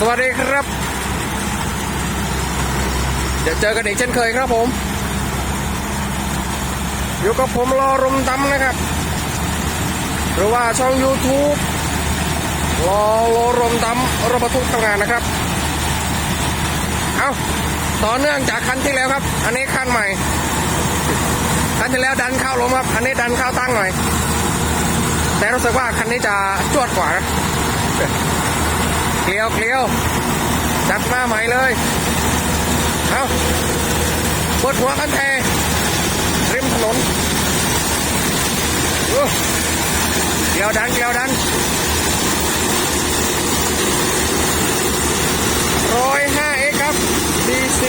สวัสดีครับ เดี๋ยวเจอกันอีกเช่นเคยครับผม อยู่กับผมรอรุมตำนะครับ หรือว่าช่อง YouTube รอโลรมตำรถบรรทุกทำงานนะครับ เอาต่อเนื่องจากคันที่แล้วครับ อันนี้คันใหม่ คันที่แล้วดันเข้าลมครับ อันนี้ดันเข้าตั้งหน่อย แต่รู้สึกว่าคันนี้จะจวดกว่านะ ลียวเกลียวจัดมาใหม่เลย เอาปวดหัวกันแทริมถนนเกลียวดันเกลียวดันร้อยห้าเอ็กครับ DC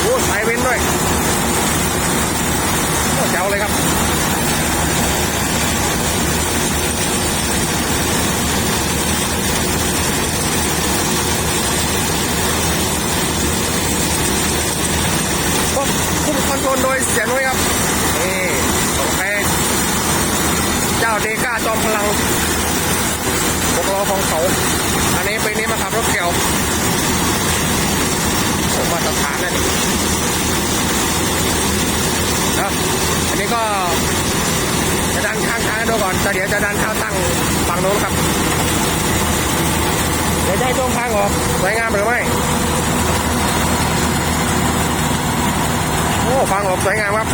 โอ้สายเว้นด้วยเจ๋วเลยครับคุมคอนโทรลโดยเสียนุ้ยครับ นี่ตรงแพงเจ้าเดก้าจอมพลังพวกล้อของเขา อันนี้ปีนี้มาขับรถเกี่ยวผมมาตรฐานนะนี่ครับอันนี้ก็จะดันข้างทางให้ดูก่ อนแต่เดี๋ยวจะดันเข้าตั้งฝั่งโน้นครับ เดี๋ยวจะให้ช่วงทางออกสวยงามหรือไม่ โอ้ฟังออกสวยงามครับ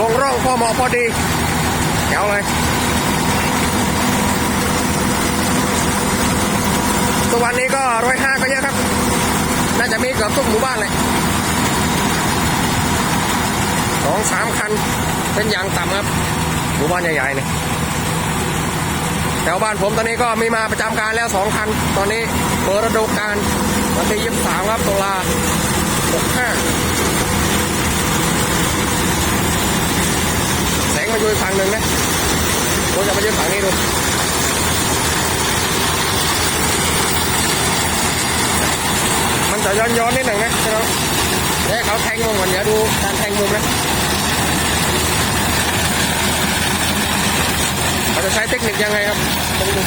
ลงร่องพอเหมาะพอดีแจ๋วเลยทุกวันนี้ก็ร้อยห้าก็เยอะครับ น่าจะมีเกือบทุกหมู่บ้านเลย สามคัน เป็นอย่างต่ำครับหมู่บ้านใหญ่ๆเนี่ยแถวบ้านผมตอนนี้ก็มีมาประจำการแล้วสองคัน ตอนนี้เปิดฤดูกาลวันที่ยี่สิบสามครับตุลาหกห้าแสงมาอยู่ฝั่งหนึ่งนะผมจะมายืนฝั่งนี้ดูมันจะย้อนย้อนๆนิดหนึ่งนะใช่ไหม เดี๋ยวเขาแทงมุมก่อนเดี๋ยวดูการแทงมุมนะเราจะใช้เทคนิคยังไงครับต้องดู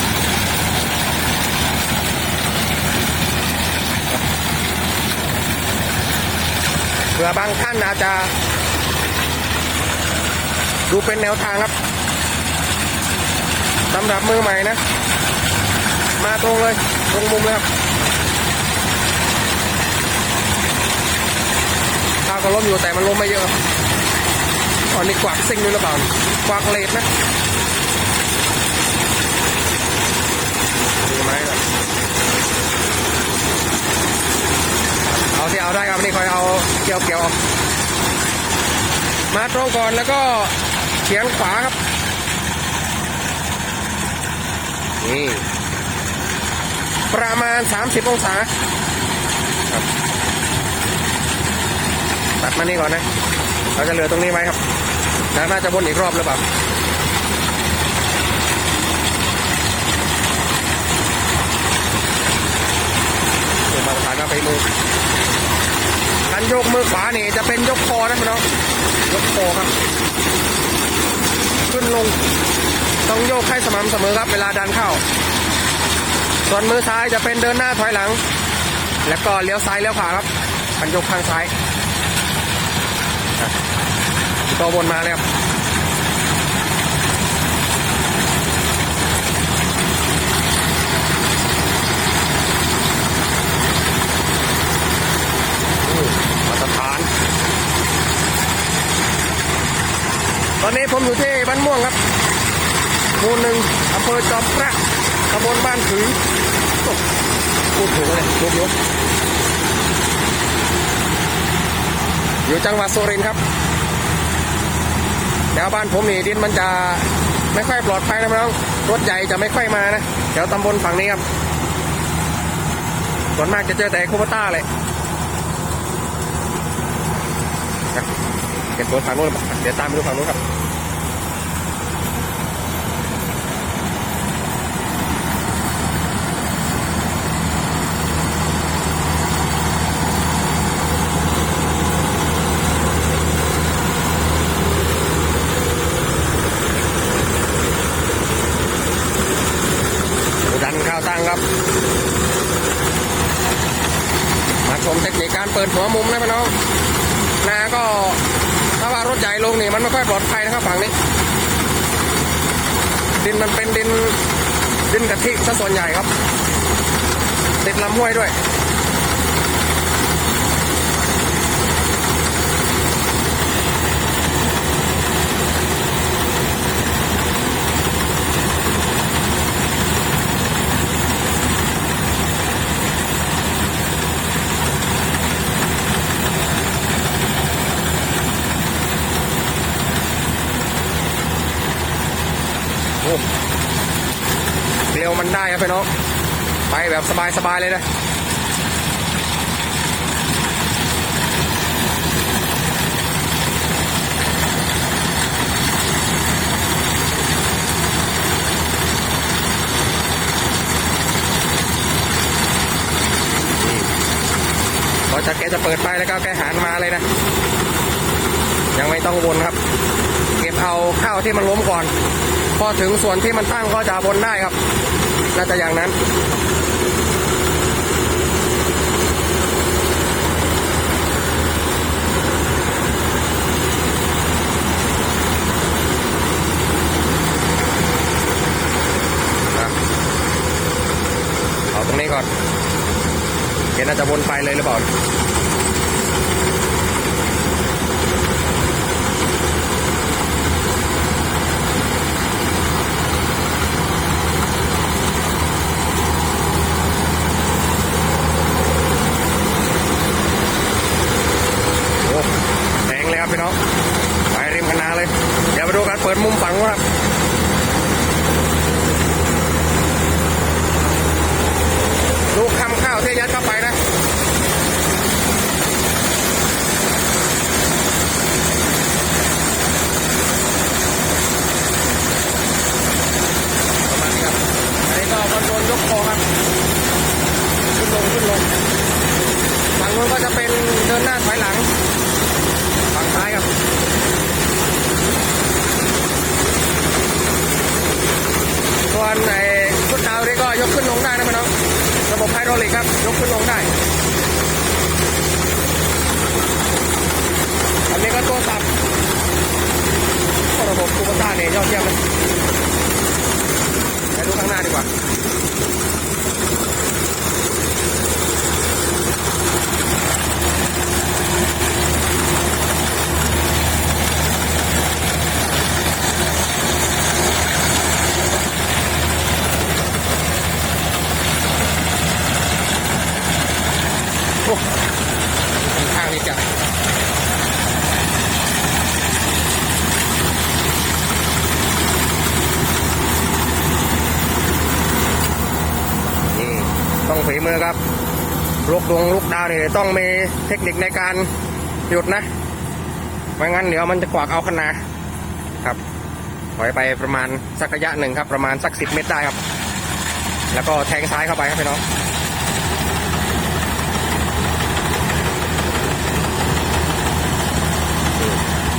เผื่อบางท่านอาจจะ ดูเป็นแนวทางครับสำหรับมือใหม่นะ มาตรงเลย ตรงมุมเลยครับข้าว ก็ล้มอยู่แต่มันล้มไม่เยอะครับอ๋อนี่กวักซิ่งด้วยหรือเปล่ากวักเลดนะดูไหมล่ะเอาที่เอาได้ครับนี่คอยเอาเกี่ยวเกี่ยวมาตรงก่อนแล้วก็เฉียงขวาครับนี่ประมาณ 30 องศาครับ ตัดมานี่ก่อนนะ เราจะเหลือตรงนี้ไว้ครับแล้วน่าจะวนอีกรอบหรือเปล่าดูมาตรฐานมาไปมือการยกมือขวานี่จะเป็นยกคอนะพี่น้อง ยกคอครับ ขึ้นลง ต้องโยกให้สม่ำเสมอครับ เวลาดันเข้า ส่วนมือซ้ายจะเป็นเดินหน้าถอยหลัง แล้วก็เลี้ยวซ้ายเลี้ยวขวาครับคันยกข้างซ้าย อะตัวบนมาเลยครับมาตรฐาน ตอนนี้ผมอยู่ที่บ้านม่วงครับหมู่หนึ่งอำเภอจอมพระตำบลบ้านผือโอ้พูดถูกเลยถูกอยู่ อยู่จังหวัดสุรินทร์ครับแถวบ้านผมนี่ดินมันจะไม่ค่อยปลอดภัยนะน้องรถใหญ่จะไม่ค่อยมานะแถวตำบลฝั่งนี้ครับส่วนมากจะเจอแต่คูปต้าเลยเก็บตัวฝั่งนู้นเดี๋ยวตามไปดูฝั่งนู้นครับ เปิดหัวมุมนะพี่น้องนาก็ถ้าว่ารถใหญ่ลงนี่มันไม่ค่อยปลอดภัยนะครับฝั่งนี้ ดินมันเป็นดินดินกะทิซะส่วนใหญ่ครับ ติดลำห้วยด้วย นได้ครับพี่น้อง ไปแบบสบายๆเลยนะพอจะแกจะเปิดไฟแล้วก็แกหันมาเลยนะ ยังไม่ต้องวนครับ เก็บเอาข้าวที่มันล้มก่อน พอถึงส่วนที่มันตั้งก็จะบนได้ครับ น่าจะอย่างนั้น นะเอาตรงนี้ก่อนเดี๋ยวน่าจะวนไปเลยหรือเปล่า โอ้แดงเลยครับพี่น้อง ไปริมคณะเลย เดี๋ยวไปดูการเปิดมุมฝั่งว่าครับ ดูคำข้าวที่ยัดเข้าไปนะ ประมาณนี้ครับ อันนี้ก็คอนโทรลยกคอครับ ขึ้นลงขึ้นลง ฝั่งนู้น ก็จะเป็นเดินหน้าถอยหลัง ฝั่งซ้ายครับ ส่วนไอ้ชุดดาวนี่ก็ยกขึ้นลงได้นะพี่น้อง ระบบไฮดรอลิกครับ ยกขึ้นลงได้อันนี้ก็ตัวสับก็ระบบคูปต้าเนี่ยยอดเยี่ยมเลยไปดูข้างหน้าดีกว่า ต้องฝีมือครับลูกดวงลูกดาวนี่ต้องมีเทคนิคในการหยุดนะไม่งั้นเดี๋ยวมันจะกวากเอาขนาครับถอยไปประมาณสักระยะหนึ่งครับประมาณสักสิบเมตรได้ครับ แล้วก็แทงซ้ายเข้าไปครับพี่น้อง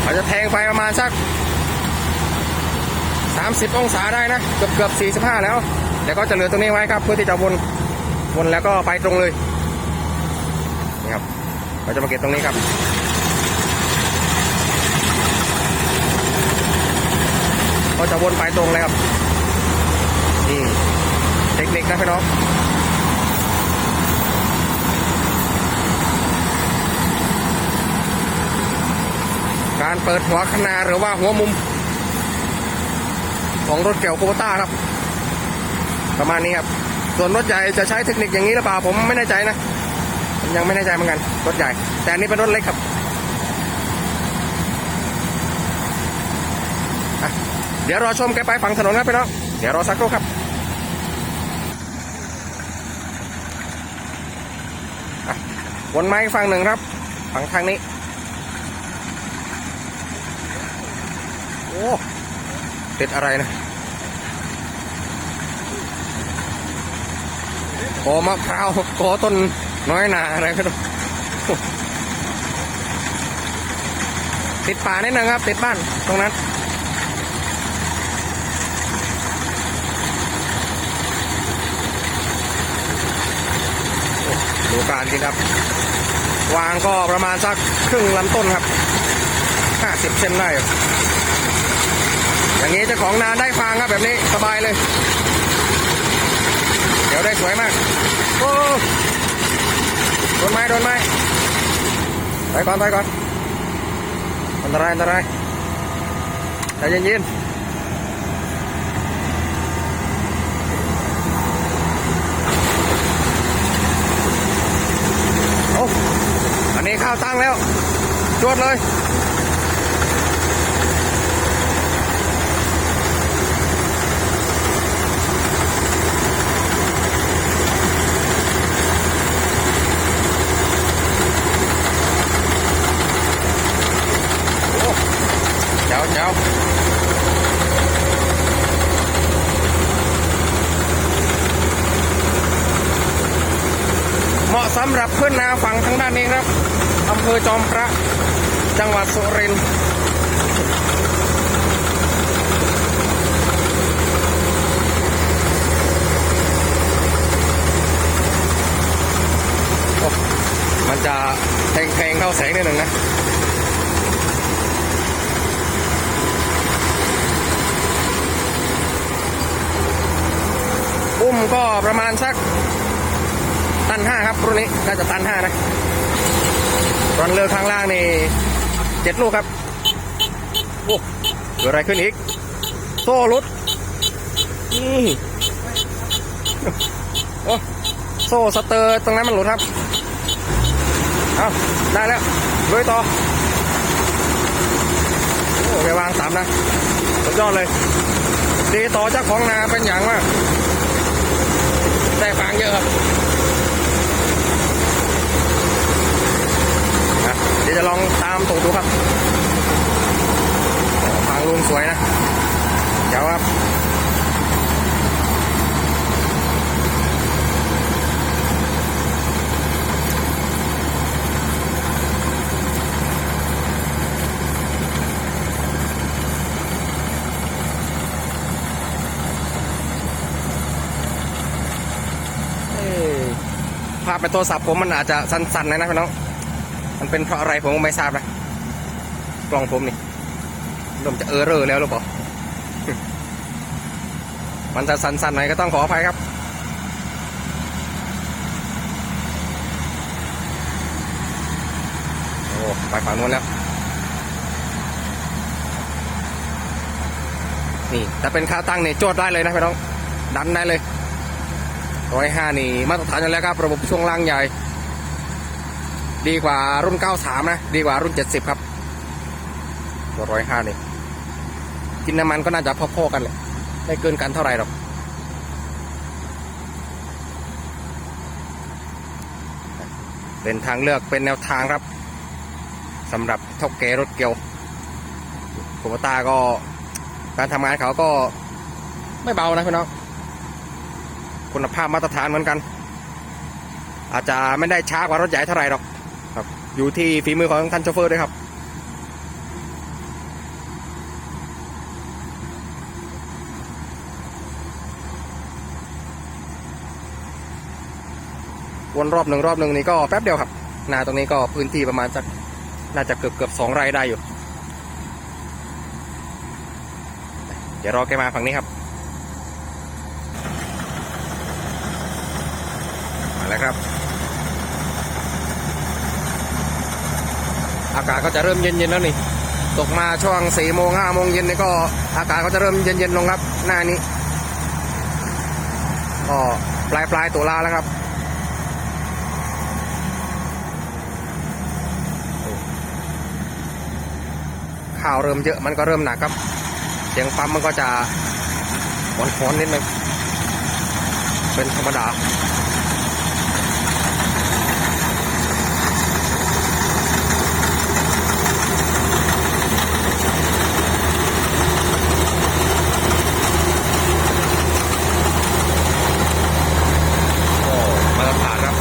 เราจะแทงไปประมาณสัก 30 องศาได้นะ เกือบเกือบ45 แล้วเดี๋ยวก็จะเหลือตรงนี้ไว้ครับ เพื่อที่จะวน วนแล้วก็ไปตรงเลยนี่ครับเราจะมาเก็บตรงนี้ครับก็จะวนไปตรงเลยครับนี่เทคนิคนะพี่น้องการเปิดหัวคนาหรือว่าหัวมุม ของรถเกี่ยวโคบต้าครับ ประมาณนี้ครับ ส่วนรถใหญ่จะใช้เทคนิคอย่างนี้หรือเปล่าผมไม่แน่ใจนะยังไม่แน่ใจเหมือนกันรถใหญ่ แต่นนี้เป็นรถเล็กครับเดี๋ยวรอชมแกไปฝั่งถนนครับพี่น้องเดี๋ยวรอสักครู่ครับวนไม้ฝั่งหนึ่งครับ ฝั่งทางนี้ โอ้ติดอะไรนะ อมะพร้าวโกต้นน้อยหนาอะไรก็ต้องติดป่านิดนึงครับ ติดบ้านตรงนั้นดูการกินครับ วางก็ประมาณสักครึ่งลำต้นครับห้าสิบเซนได้ อยู่อย่างนี้เจ้าของนาได้ฟางครับแบบนี้สบายเลย เดี๋ยวได้สวยมาก โอ้โดนไม้โดนไม้ไปก่อนไปก่อน อันตรายอันตรายใจเย็นๆโอ้อันนี้ข้าวตั้งแล้วจวดเลย เจ้าเจ้าเหมาะสำหรับขึ้ นนาฝั่งทางด้านนี้ครับอำเภอจอมพระ จังหวัดสุรินทร์โอ้มันจะแทงๆเข้าแสงนิดหนึ่งนะอุ้มก็ประมาณสัก นห้าครับรุ่นนี้น่าจะตันห้านะรอนเลือข้างล่างนี่เจ็ดลูกครับโอ้เกิดอะไรขึ้นอีกโซ่หลุดนี่โอ้โซ่สเตอร์ตรงนั้นมันหลุดครับเอาได้แล้วด้วยต่อโอ้ไปวางสามนะสุดยอดเลย ดีต่อเจ้าของนาเป็นอย่างมากได้ฟางเยอะครับอะเดี๋ยวจะลองตามตูดดูครับโอ้ฟางลุงสวยนะ เดี๋ยวครับเอ้ยภาพในโทรศัพท์ผมมันอาจจะสั้นๆนะนะพี่น้อง มันเป็นเพราะอะไรผมก็ไม่ทราบนะกล้องผมนี่เริ่มจะเออเรอแล้วหรือเปล่ามันจะสั้นๆหน่อยก็ต้องขออภัยครับโอ้ไปฝั่งนู้นแล้ว นี่ถ้าเป็นขาตั้งนี่โจทย์ได้เลยนะพี่น้อง ดันได้เลยร้อยห้านี่มาตรฐานอยู่แล้วครับ ระบบช่วงล่างใหญ่ ดีกว่ารุ่น 93 นะ ดีกว่ารุ่น 70 ครับตัวร้อยห้านี่กินน้ำมันก็น่าจะพอๆกันเลยไม่เกินกันเท่าไหร่หรอกเป็นทางเลือกเป็นแนวทางครับสำหรับท่าแกรถเกียวโคบตาก็การทำงานเขาก็ไม่เบานะพี่น้องคุณภาพมาตรฐานเหมือนกัน อาจจะไม่ได้ช้ากว่ารถใหญ่เท่าไหร่หรอก อยู่ที่ฝีมือของท่านโชเฟอร์ด้วยครับ วนรอบหนึ่งรอบหนึ่งนี่ก็แป๊บเดียวครับ นาตรงนี้ก็พื้นที่ประมาณสักน่าจะเกือบเกือบสองไร่ได้อยู่ เดี๋ยวรอแกมาฝั่งนี้ครับมาแล้วครับากาศก็จะเริ่มเย็นๆแล้วนี่ ตกมาช่วงสี่โมงห้าโมงเย็นนี่ก็อากาศก็จะเริ่มเย็นๆลงครับ หน้านี้ก็ปลายปลายๆตุลาแล้วครับข่าวเริ่มเยอะมันก็เริ่มหนักครับ เสียงปั๊มมันก็จะหอนๆนิดนึงเป็นธรรมดา โอ้มาตรฐานครับ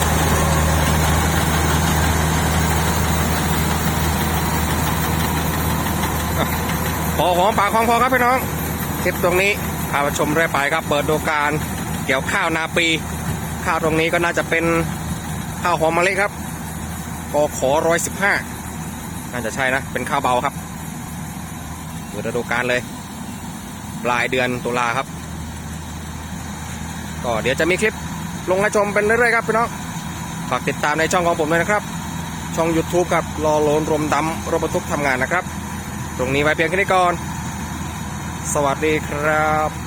พอ หอมปากของพอครับพี่น้องคลิปตรงนี้พามาชมเรื่อยไปครับ เปิดดูการเกี่ยวข้าวนาปี ข้าวตรงนี้ก็น่าจะเป็นข้าวหอมมะลิครับกขอร้อยสิบห้าน่าจะใช่นะ เป็นข้าวเบาครับเปิดฤดูกาลเลย ปลายเดือนตุลาครับ ก็เดี๋ยวจะมีคลิปลงให้ชมเป็นเรื่อยๆครับพี่น้องฝากติดตามในช่องของผมด้วยนะครับ ช่อง YouTube ครับรอโลนรมดำรถบรรทุกทำงานนะครับ ตรงนี้ไว้เพียงแค่นี้ก่อน สวัสดีครับ